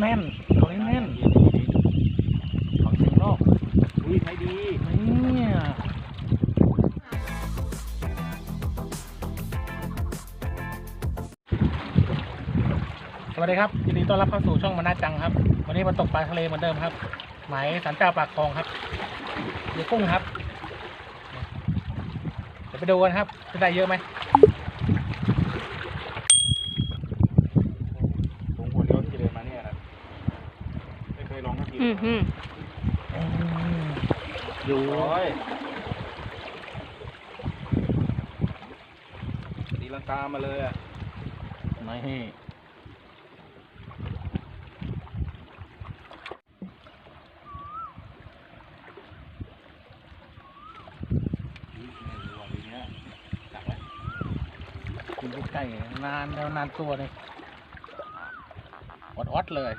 แน่นเขาแน่นของเสียงนอกอุ้ยใช้ดีเนี่ยสวัสดีครับยินดีต้อนรับเข้าสู่ช่องมานาจังครับ วันนี้มาตกปลาทะเลเหมือนเดิมครับ หมายสันเจ้าปากคลองครับเดี๋ยวกุ้งครับ เดี๋ยวไปดูกันครับจะได้เยอะไหมหัวเลี้ยวที่จะเดินมาเนี่ยนะไม่เคยลองสักที อื มอืมอยู่ร้อยตีลังกามาเลยอะไม่ไม่รู้ว่าทีเนี้ยจับไกินใกล้นานแล้วนานตัวเลยอดอดๆเลย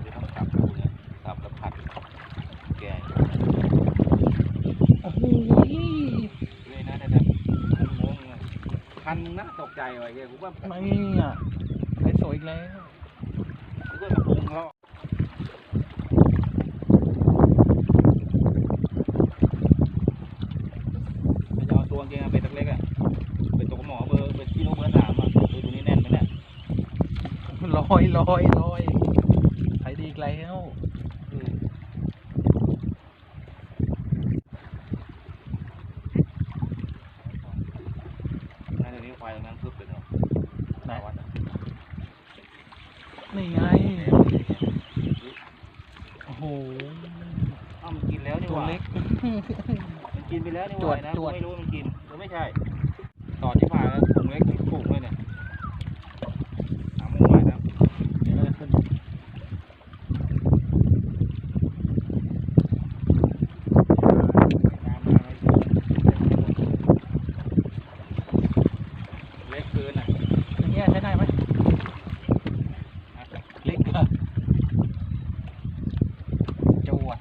เดี๋ยวต้องจับดูเนี่ยจับแล้วผัดแกง โอ้โห ด้วยนะแต่แบบงงๆอะ คันนึงนะตกใจว่ะเฮียผมว่าไม่อะไอ้สวยอีกแล้วผมก็มาปรุงเขาไม่จะเอาตัวเกงเป็นเล็กๆอะเป็นตัวหมอเบอร์เป็นกิโลเบอร์สามอะตัวตัวนี้แน่นไหมเนี่ยลอยลอยลอยใช้ดีอีกแล้ว อืมนั่นเดี๋ยวนี้ไฟตรงนั้นพึบเลยเนาะ ไหน วัดอะ นี่ไง โอ้โห อ้าวมันกินแล้วนี่ ตัว หว่า เล็ กมันกินไปแล้วนี่หจวว่าดนะจวดไม่รู้มันกินหรือไม่ใช่ ต่อที่ผ่านแล้วถุงเล็กถุงถุงเลยเนี่ยหามุมใหม่นะเดี๋ยวเราจะขึ้นเล็กเกินอะ อย่างเงี้ยใช้ได้ไหมเล็กอะจวด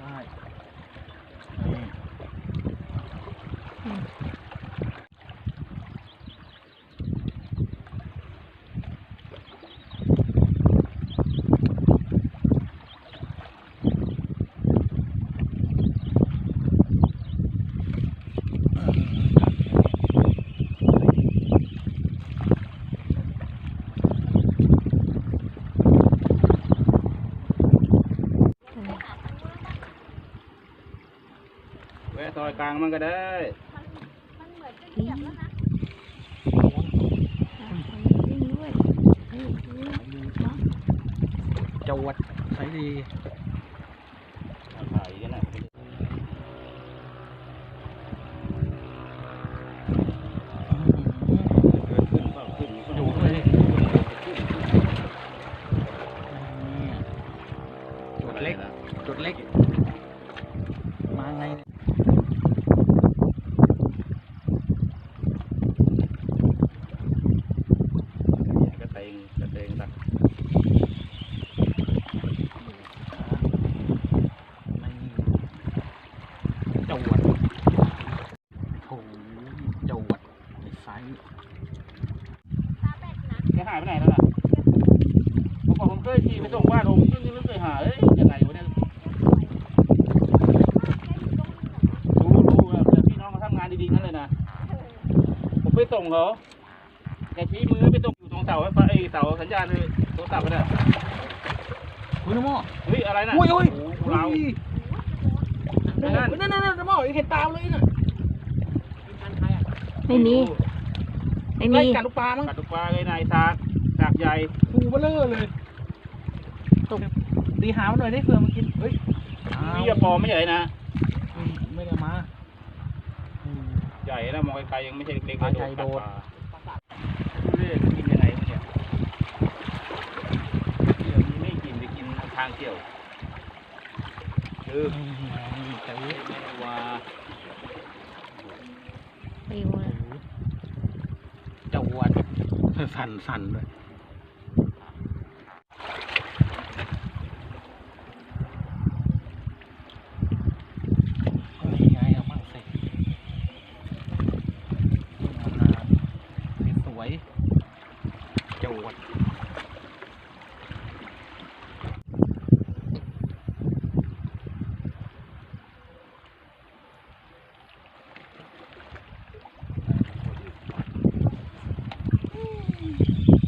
ได้นี่ แวะซอย กลางมันก็ได้วิ่งด้วยเฮ้ยเนาะจวดใช้ดี ถ่ายกันนะเกินขึ้นเปล่าขึ้น อยู่ด้วยดิจุดเล็ก จุดเล็ก มาไงเนี่ย กระเตงกระเตงตัก ไม่จวดโถจวดไอ้ไซส์ แกหาย ไปไหนแล้วล่ะผมบอกผมเคยขี่ไปส่งบ้านผมซึ่งไม่เคยหาเอ้ยยังไงวะเนี่ยรู้รู้รู้แต่พี่น้องเขาทำงานดีๆนั่นเลยนะ ผมไปส่งเขาแกชี้มือไปส่งอยู่ตรงเสาไฟฟ้าไอ้เสาสัญญาณเลยโทรศัพท์ไปเนี่ยอุ้ยน้ำหม้อเฮ้ยอะไรน่ะอุ้ยอุ้ยโโหอุ้ยเรานั่นนั่นนั่นน้ำหม้อเห็นตามเลยน่ะไม่มี ไม่ไล่มีกัดลูกปลามั้งกัดตุกปลาเลยนายซากซาก ใหญ่หูเบลอเลยตกตีหามันหน่อยได้เผื่อมันกินเฮ้ยนี่จะปลอมไม่ใหญ่นะไม่ไม่ได้มาอืมใหญ่นะมองไกลๆยังไม่ใช่เล็กๆปลาเลยใหญ่โดดปลาเรื่อยกินยังไงวะเนี่ยเดี๋ยวนี้ไม่กินไปกินทางเที่ยวอเต๋ว่าปิวเลยจวดสั่นสั่นเลยนี่ไงเอามั่งสิสวยๆจวด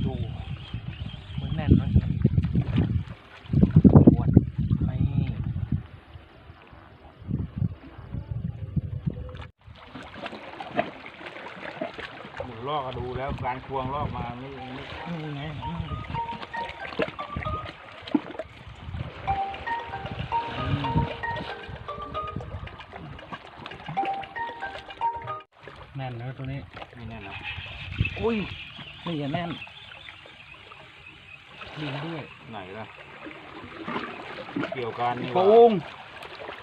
ดูมือแน่นเลยปวดไม่ หมุน ลอกก็ดูแล้วการควงลอกมาไม่ไม่นี่ไงแน่นเลยตัวนี้ไม่แน่นนะอุ้ยนี่อย่าแน่นดีด้วยไหนล่ะเกี่ยวกันนี่โกว่าง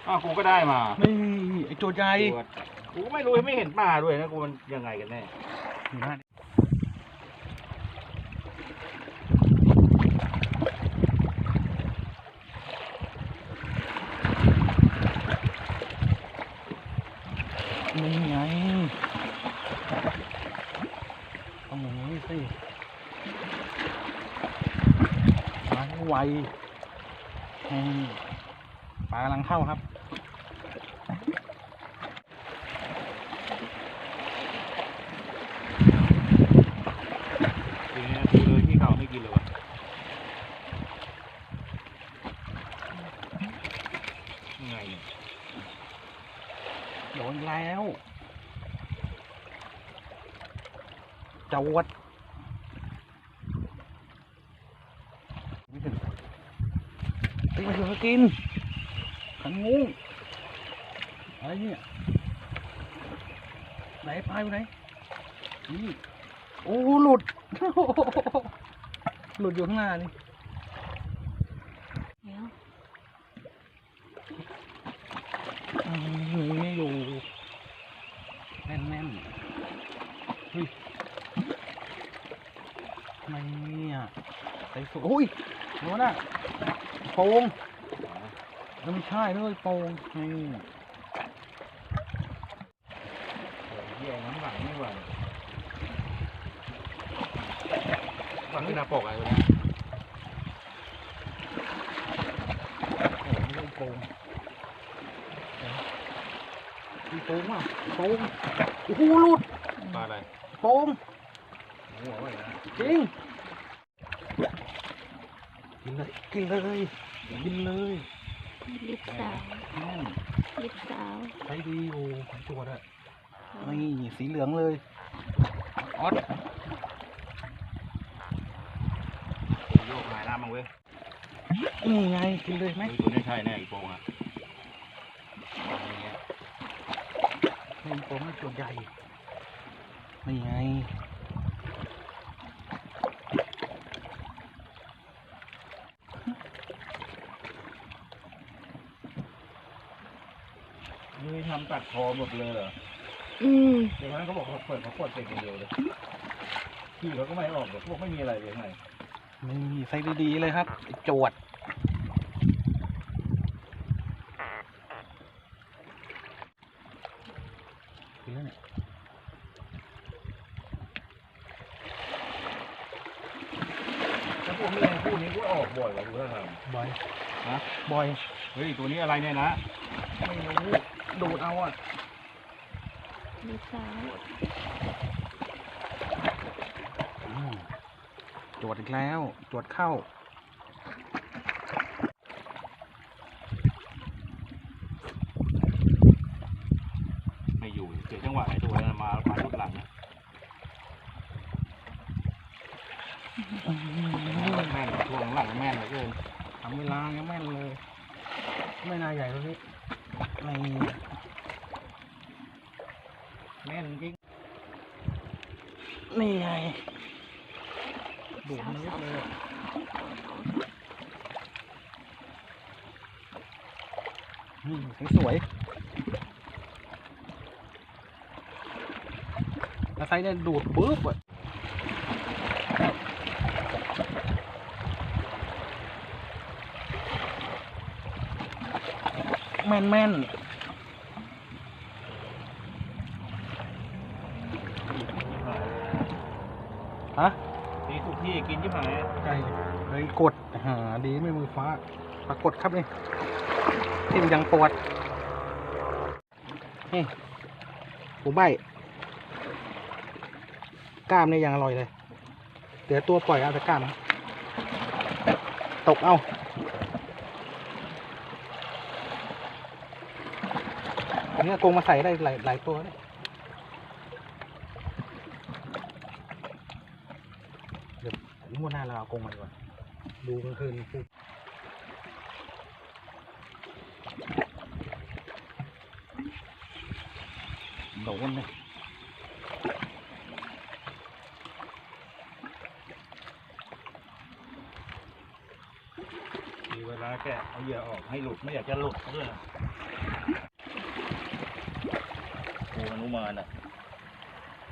อ้าวกูก็ได้มา นี่ไอโจใหญ่ตัวกูก็ไม่รู้ไม่เห็นป่าด้วยนะกูมันยังไงกันแน่ นี่ไงต้องอย่างนี้สิมาให้ไวนี่ปลากำลังเข้าครับ ทีนี้ดูเลยที่เขาไม่กินเลยวะยังไงเนี่ย โดนแล้ว จวดไม่ถึงตีมาถึงก็กิน ขันงูอะไรเนี่ยไหนพายไปไหน นี่ โอ้หลุด หลุดอยู่ข้างหน้านี่ เดี๋ยว อืมไม่อยู่ แน่นแน่นๆเฮ้ยทำ ไมเนี่ยใส่สุดโอ้ยโน่นน่ะโป่งแล้วไม่ใช่ด้วยโป่งนี่แย่น้ำหลังนี่หว่าฝังที่หน้าปกอะไรวะเนี่ยโอ้ไม่ใช่โป่งมีโป่งอะโป่งโอ้โหหลุดปลาอะไรโป่งหัวไว้นะ จริงกินเลยกินเลยกินเลยลิปสาวแน่นลิปสาวใช้ดีโอ้ของตัวด้วยนี่สีเหลืองเลยออสโยกหายน้ำมั้งเว้ยนี่ไงกินเลยไหมไอ้ตัวนี้ใช่แน่อีโปงอะนี่ผมนตัวใหญ่นี่ไง นี่ ทำตัดคอหมดเลยเหรออืมเดี๋ยวนั้นเขาบอกเขาเปิดเขาเปิดเสร็จอย่างเดียวเลยพี่เขาก็ไม่ออกหรอกพวกไม่มีอะไรเลยไงนี่ใส่ดีๆเลยครับไอ้โจวดกินแล้วเนี่ยถ้าพวกนี้พวกนี้ก็ออกบ่อยกว่าดูท่าทางบอยฮะบอย เฮ้ย ตัวนี้อะไรเนี่ยนะ ไม่รู้ ดูดเอาอะลิปสาวอืมจวดอีกแล้ว จวดเข้า ไม่อยู่เสียจังหวะไอ้ตัวนั้นมามาชุดหลังนะแม่นช่วงหลังแม่นเหลือเกินทำเวลายังแม่นเลย ไม่น่าใหญ่ตัวนี้ ไม่แม่นจริงนี่ไงดูดมันลึกเลยนอืมสวยแล้วไซส์เนี่ยดูดปุ๊บอะ แม่นแม่นฮะตีทุกที่กินที่หายใช่เลยกดหาดีไม่มือฟ้าปรากฏครับนี่ทิ่มยังปวดนี่หูใบกล้ามนี่ยังอร่อยเลย เดี๋ยวตัวปล่อยเอาแต่กล้ามนะตกเอา อันนี้อากงมาใส่ได้หลายหลายตัวเลยเดี๋ยวงวดหน้าเราเอากงมาดีกว่าดูกลางคืนปุ๊บโดนเลยมีเวลาแกะเอาเหยื่อออกให้หลุดไม่อยากจะหลุดด้วย กูอนุมานอะ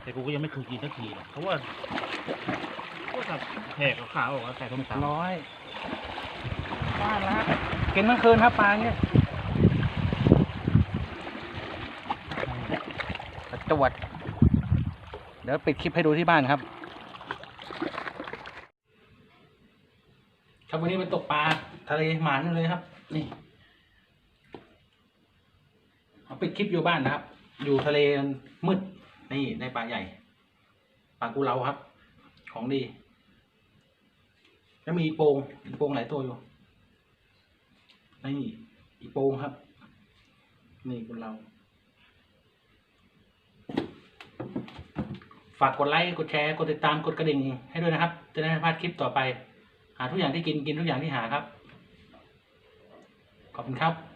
แต่กูก็ยังไม่เคยกินสักทีนะเพราะว่าก็สับแหกขาวๆออกแล้วใส่ต้มตำน้อยบ้านละกินทั้งคืนครับปลาเนี่ยกระจวด เดี๋ยวปิดคลิปให้ดูที่บ้านครับ ครับวันนี้เป็นตกปลาทะเลหมานเลยครับ นี่เอาปิดคลิปอยู่บ้านนะครับ อยู่ทะเลมืดนี่ได้ปลาใหญ่ปลากูเลาครับ ของดี แล้วมีโปงโปงหลายตัวอยู่นี่อีโปงครับ นี่คุเราฝากกดไลค์ กดแชร์ กดติดตาม กดกระดิ่งให้ด้วยนะครับ จะได้ไม่พลาดคลิปต่อไป หาทุกอย่างที่กิน กินทุกอย่างที่หาครับ ขอบคุณครับ